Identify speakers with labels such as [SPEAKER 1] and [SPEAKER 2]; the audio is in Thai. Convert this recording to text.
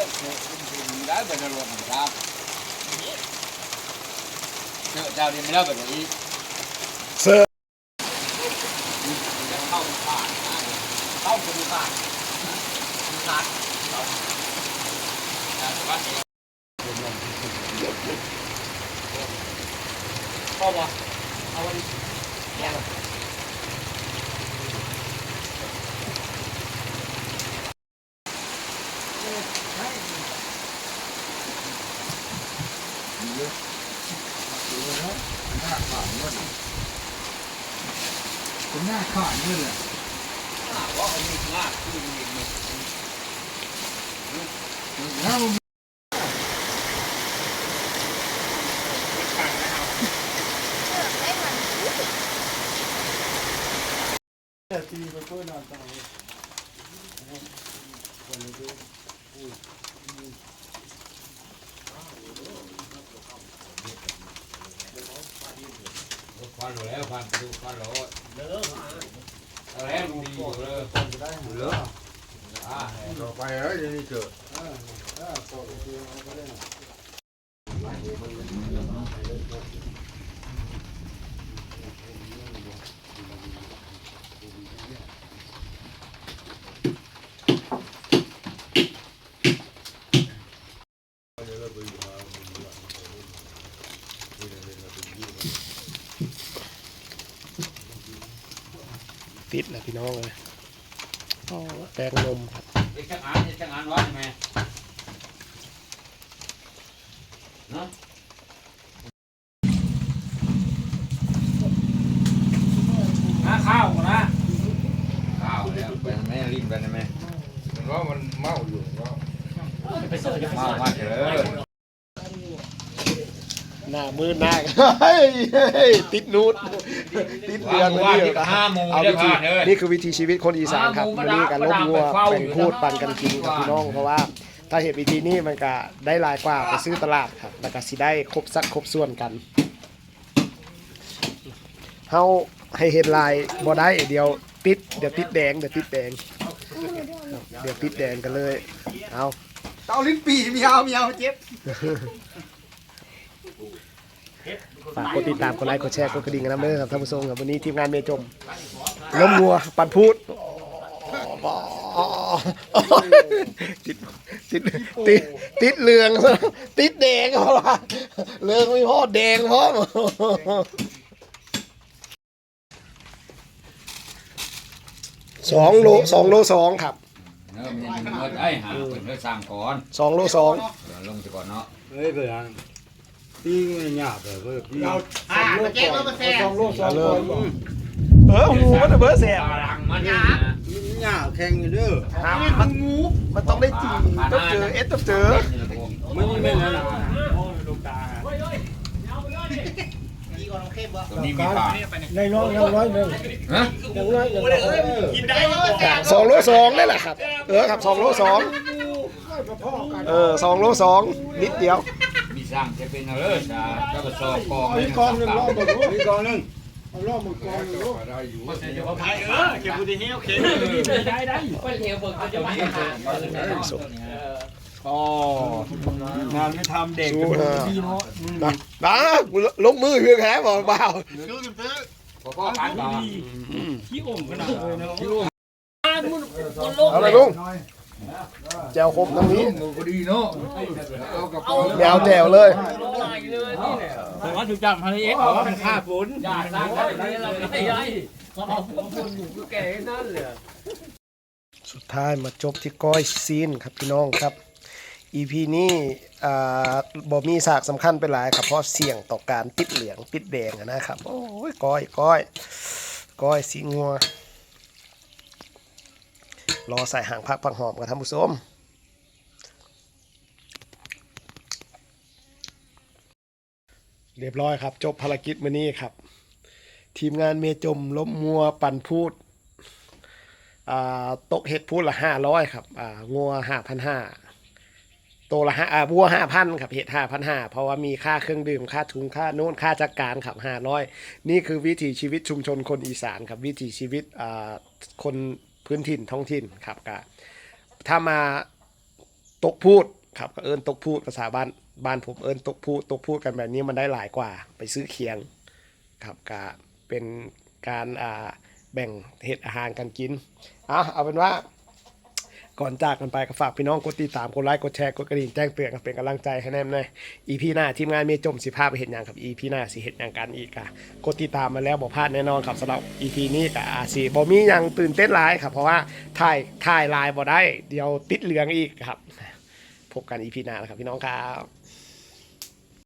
[SPEAKER 1] ยได้เป็นรวมครับเจ้าเจ้าดีไม่ได้แบบนี้
[SPEAKER 2] เสิร์ฟ
[SPEAKER 1] จะเข้าผ่านเข้าไปดูผ่านดูผ่านเราแต่ว่าพ่อบอกเอาวันนี้
[SPEAKER 3] คุณหน้าขาดนี่เลย
[SPEAKER 1] ว่าอันนี้มากคือมีมี
[SPEAKER 3] น้ามันตีไปก็นอนตาย
[SPEAKER 1] ควันแล้วควันดูควันแล้วแล้วดีอยู่เลย
[SPEAKER 3] คนจะได้หมดแล้ว
[SPEAKER 1] อ่า
[SPEAKER 3] ต่อไปเอ้ยนี่เกิดอ่าอ่า พอเดียวก็ได้
[SPEAKER 2] ติดแหละพี่น้องเลยอ๋อแปลงนมครับ
[SPEAKER 1] เด็กช่างอ่านเด็กช่างอ่านว่าใช่ไหมเนาะน้าข้าวนะข้าวแล้วไปไหมลิ้นไปไหม
[SPEAKER 3] เพราะมันเมาอยู่ก็
[SPEAKER 1] มามาเถอะ
[SPEAKER 2] หน้ามือหน้าเฮ้ยเฮ้ยติดนูดติดเดือน
[SPEAKER 1] ว่า
[SPEAKER 2] มา
[SPEAKER 1] ที่
[SPEAKER 2] เนี่ย
[SPEAKER 1] ห้าโมง
[SPEAKER 2] เอา
[SPEAKER 1] ได้
[SPEAKER 2] วิธี
[SPEAKER 1] ผ่านเลย
[SPEAKER 2] นี่คือวิธีชีวิตคนอีสานครับ
[SPEAKER 1] หาหมู
[SPEAKER 2] วันนี้การลบวัว
[SPEAKER 1] มาดาม
[SPEAKER 2] แบ่งพูดปันกันกินครับ
[SPEAKER 1] ว่า
[SPEAKER 2] พี่น้องเพราะว่าถ้าเห็นวิธีนี้มันก็ได้หลายกว่าไปซื้อตลาดครับแล้วก็สิได้ครบสักครบส่วนกันเฮาให้เห็นลายบ่ได้เดี๋ยวติดเดี๋ยวติดแดงเดี๋ยวติดแดงครับเดี๋ยวติดแดงกันเลยเอา
[SPEAKER 3] เต้าลิ้นปีมีเอามีเอาเจ็บ
[SPEAKER 2] ฝากกดติดตามกดไลค์กดแชร์กดกระดิ่งกันนะเด้อครับท่านผู้ชมครับวันนี้ทีมงานเมจมล้มงัวปันพูดติดติดติดติดเหลืองติดแดงเพราะว่าเหลืองไม่พอแดงเพราะสองโลสองโลสองครับ
[SPEAKER 1] เริ่มยังเงินไอ้หาเป็นเรื่องสร้างก่อน
[SPEAKER 2] สองโลสอง
[SPEAKER 1] เดี๋ยวลงไปก่อนเนาะ
[SPEAKER 3] เฮ้ยเกิดอะไรตีไม่หยาบเลยเพื่อพี่
[SPEAKER 4] อ่ามาเจ๊กแล้วมาแซ่
[SPEAKER 3] สองลูกสองคน
[SPEAKER 2] เออหมูมันเบอร์แสบ
[SPEAKER 1] หลังมัน
[SPEAKER 3] หยาบแข่งอยู่เด้อ
[SPEAKER 2] มันงูมันต้องได้จริงต้องเจอเอสต้องเจอ
[SPEAKER 3] ไม่ใช่แม่นั่น
[SPEAKER 4] ดีกว่าน้องเข้มบ่
[SPEAKER 1] ตัวนี้มีผ่า
[SPEAKER 3] ในน้อยยังน้อยหนึ่ง
[SPEAKER 1] ฮะ
[SPEAKER 3] ยังน้อยยังน้อย
[SPEAKER 4] กินได้บ่
[SPEAKER 2] สองโลสองนี่แหละครับ เออครับสองโลสองเออสองโลสองนิดเดียว
[SPEAKER 1] มี สร้างจะเป็นเอาเลยจ้าเจ้าก็สอบกอง
[SPEAKER 3] มีกองหนึ่งรอบหมดมีกองหนึ่งเอารอบหมดกองหนึ่งรอบได้อยู่
[SPEAKER 4] ไทยเออเก็บบุตรเฮียโอเค
[SPEAKER 1] ได้ได้ไปเที่ยวเบิกก็จะมี
[SPEAKER 3] อ๋องานไม่ทำเด็ก
[SPEAKER 2] สู้นะนะนะลงมือเพื่อแค่บอกเปล่า
[SPEAKER 4] ซื้อกันซื้อ
[SPEAKER 1] พอๆกันต่อ
[SPEAKER 2] เอาไปลุง แจวคมทั้งนี้
[SPEAKER 3] มือก็ดีเนาะเอากระป๋อง
[SPEAKER 2] แมวแจวเลย
[SPEAKER 4] แต่ว่าถูกจับพันเอ็กซ์บอกว่าเป็นค่าฝน
[SPEAKER 1] อย่าสร้างได้เราไม่ได้
[SPEAKER 2] สุดท้ายมาจบที่ก้อยซีนครับพี่น้องครับ EP นี้อ่าบ่มีสากสำคัญไปหลายครับเพราะเสี่ยงต่อการติดเหลืองติดแดงอะนะครับ โอ้ยก้อยก้อยก้อยสีงัว รอใส่หางผักผักหอมกับท่านผู้ชมเรียบร้อยครับ จบภารกิจมื้อนี้ครับ ทีมงานเมจมล้มมัวปั่นพูดอ่าตกเห็ดพูดละห้าร้อยครับอ่างัวห้าพันห้าโตละห้าอ่าวัวห้าพันครับเห็ดห้าพันห้าเพราะว่ามีค่าเครื่องดื่มค่าทุงค่าโน้นค่าจัดการครับห้าร้อยนี่คือวิถีชีวิตชุมชนคนอีสานครับ วิถีชีวิตอ่าคน พื้นถิ่นท้องถิ่นครับก็ถ้ามาตกพูดครับก็เอิญตกพูดภาษาบ้านบ้านผมเอิญตกพูดตกพูดกันแบบนี้มันได้หลายกว่า ไปซื้อเคียงครับก็เป็นการอ่าแบ่งเห็ดอาหารกันกินอะเอาเป็นว่า ก่อนจากกันไปก็ฝากพี่น้องกดติดตามกดไลค์กดแชร์กดกระดิ่งแจ้งเตือนกันเป็นกำลังใจให้แน่นเลยอีพีหน้าทีมงานมีจมสิภาพไปเห็นอย่างครับอีพีหน้าสิเห็นอย่างกันอีกอะกดติดตามมาแล้วบอกพลาดแน่นอนครับสำหรับอีพีนี้กับอาซีบอมีอย่างตื่นเต้นหลายครับ เพราะว่าถ่ายถ่ายไลน์บ่ได้ เดี๋ยวติดเหลืองอีกครับพบกันอีพีหน้าแล้วครับพี่น้องครับ